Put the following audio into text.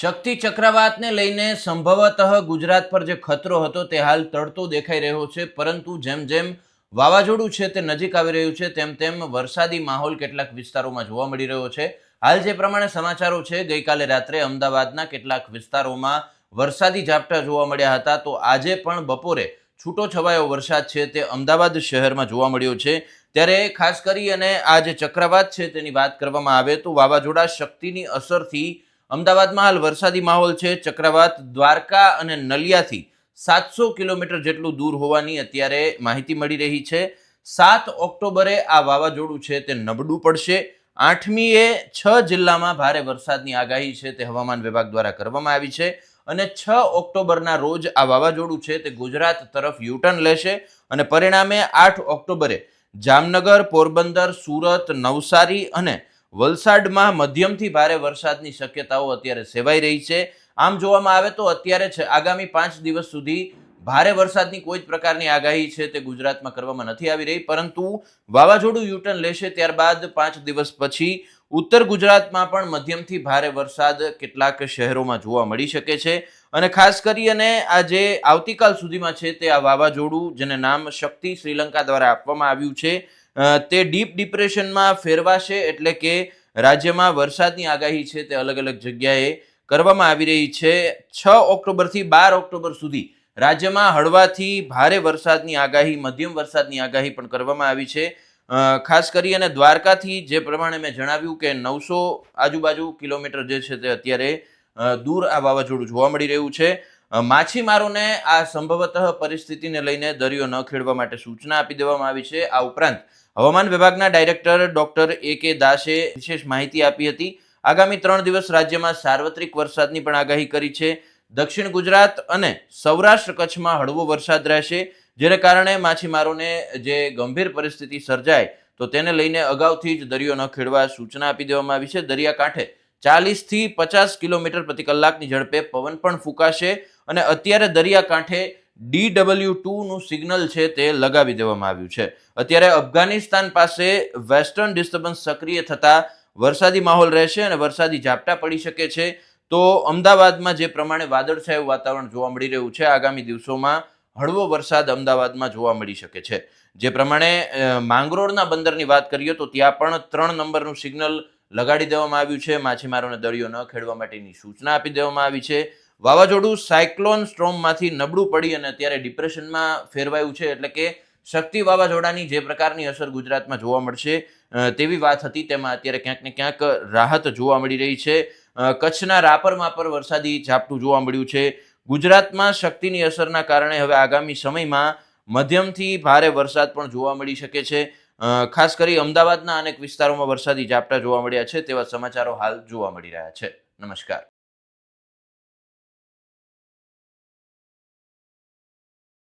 શક્તિ ચક્રવાતને લઈને સંભવતઃ ગુજરાત પર જે ખતરો હતો તે હાલ તળતો દેખાઈ રહ્યો છે. પરંતુ જેમ જેમ વાવાઝોડું છે તે નજીક આવી રહ્યું છે, તેમ તેમ વરસાદી માહોલ કેટલાક વિસ્તારોમાં જોવા મળી રહ્યો છે. હાલ જે પ્રમાણે સમાચારો છે, ગઈકાલે રાત્રે અમદાવાદના કેટલાક વિસ્તારોમાં વરસાદી ઝાપટા જોવા મળ્યા હતા. તો આજે પણ બપોરે છૂટો છવાયો વરસાદ છે તે અમદાવાદ શહેરમાં જોવા મળ્યો છે. ત્યારે ખાસ કરી અને આ જે ચક્રવાત છે તેની વાત કરવામાં આવે તો વાવાઝોડા શક્તિની અસરથી અમદાવાદમાં હાલ વરસાદી માહોલ છે. ચક્રવાત, દ્વારકા અને નલિયાથી સાતસો કિલોમીટર જેટલું દૂર હોવાની અત્યારે માહિતી મળી રહી છે. સાત ઓક્ટોબરે આ વાવાઝોડું છે તે નબળું પડશે. આઠમીએ છ જિલ્લામાં ભારે વરસાદની આગાહી છે તે હવામાન વિભાગ દ્વારા કરવામાં આવી છે અને છ ઓક્ટોબરના રોજ આ વાવાઝોડું છે તે ગુજરાત તરફ યુટર્ન લેશે અને પરિણામે આઠ ઓક્ટોબરે જામનગર, પોરબંદર, સુરત, નવસારી અને વલસાડમાં મધ્યમથી ભારે વરસાદની શક્યતાઓ અત્યારે સેવાઈ રહી છે. આમ જોવામાં આવે તો અત્યારે છે આગામી પાંચ દિવસ સુધી ભારે વરસાદની કોઈ જ પ્રકારની આગાહી છે તે ગુજરાતમાં કરવામાં નથી આવી રહી. પરંતુ વાવાઝોડું યુટર્ન લેશે ત્યારબાદ પાંચ દિવસ પછી ઉત્તર ગુજરાતમાં પણ મધ્યમથી ભારે વરસાદ કેટલાક શહેરોમાં જોવા મળી શકે છે. અને ખાસ કરી અને આ જે આવતીકાલ સુધીમાં છે તે આ વાવાઝોડું, જેને નામ શક્તિ શ્રીલંકા દ્વારા આપવામાં આવ્યું છે તે ડીપ ડિપ્રેશનમાં ફેરવાશે એટલે કે રાજ્યમાં વરસાદની આગાહી છે તે અલગ અલગ જગ્યાએ કરવામાં આવી રહી છે. છ ઓક્ટોબરથી બાર ઓક્ટોબર સુધી રાજ્યમાં હળવાથી ભારે વરસાદની આગાહી, મધ્યમ વરસાદની આગાહી પણ કરવામાં આવી છે. ખાસ કરી અને દ્વારકાથી જે પ્રમાણે મેં જણાવ્યું કે નવસો આજુબાજુ કિલોમીટર જે છે તે અત્યારે દૂર આ વાવાઝોડું જોવા મળી રહ્યું છે. માછીમારોને આ સંભવતઃ પરિસ્થિતિને લઈને દરિયો ન ખેડવા માટે સૂચના આપી દેવામાં આવી છે. આ ઉપરાંત હવામાન વિભાગના ડાયરેક્ટર ડોક્ટર એ કે દાસે વિશેષ માહિતી આપી હતી. આગામી ત્રણ દિવસ રાજ્યમાં સાર્વત્રિક વરસાદની પણ આગાહી કરી છે. દક્ષિણ ગુજરાત અને સૌરાષ્ટ્ર કચ્છમાં હળવો વરસાદ રહેશે, જેને કારણે માછીમારોને જે ગંભીર પરિસ્થિતિ સર્જાય, તો તેને લઈને અગાઉથી જ દરિયો ન ખેડવા સૂચના આપી દેવામાં આવી છે. દરિયાકાંઠે ચાલીસથી પચાસ કિલોમીટર પ્રતિ કલાકની ઝડપે પવન પણ ફૂંકાશે. અને અત્યારે દરિયાકાંઠે ડી ડબલ્યુ ટુનું સિગ્નલ છે તે લગાવી દેવામાં આવ્યું છે. અત્યારે અફઘાનિસ્તાન પાસે વેસ્ટર્ન ડિસ્ટર્બન્સ સક્રિય થતા વરસાદી માહોલ રહેશે અને વરસાદી ઝાપટા પડી શકે છે. તો અમદાવાદમાં જે પ્રમાણે વાદળછાયું વાતાવરણ જોવા મળી રહ્યું છે, આગામી દિવસોમાં હળવો વરસાદ અમદાવાદમાં જોવા મળી શકે છે. જે પ્રમાણે માંગરોળના બંદરની વાત કરીએ તો ત્યાં પણ ત્રણ નંબરનું સિગ્નલ લગાડી દેવામાં આવ્યું છે. માછીમારોને દરિયો ન ખેડવા માટેની સૂચના આપી દેવામાં આવી છે. વાવાઝોડું સાયક્લોન સ્ટ્રોમમાંથી નબળું પડી અને અત્યારે ડિપ્રેશનમાં ફેરવાયું છે, એટલે કે શક્તિ વાવાઝોડાની જે પ્રકારની અસર ગુજરાતમાં જોવા મળશે તેવી વાત હતી. તેમાં અત્યારે ક્યાંક ને ક્યાંક રાહત જોવા મળી રહી છે. કચ્છના રાપરમાં પર વરસાદી ઝાપટું જોવા મળ્યું છે. ગુજરાતમાં શક્તિની અસરના કારણે હવે આગામી સમયમાં મધ્યમથી ભારે વરસાદ પણ જોવા મળી શકે છે. ખાસ કરી અમદાવાદના અનેક વિસ્તારોમાં વરસાદી ઝાપટા જોવા મળ્યા છે, તેવા સમાચારો હાલ જોવા મળી રહ્યા છે. નમસ્કાર.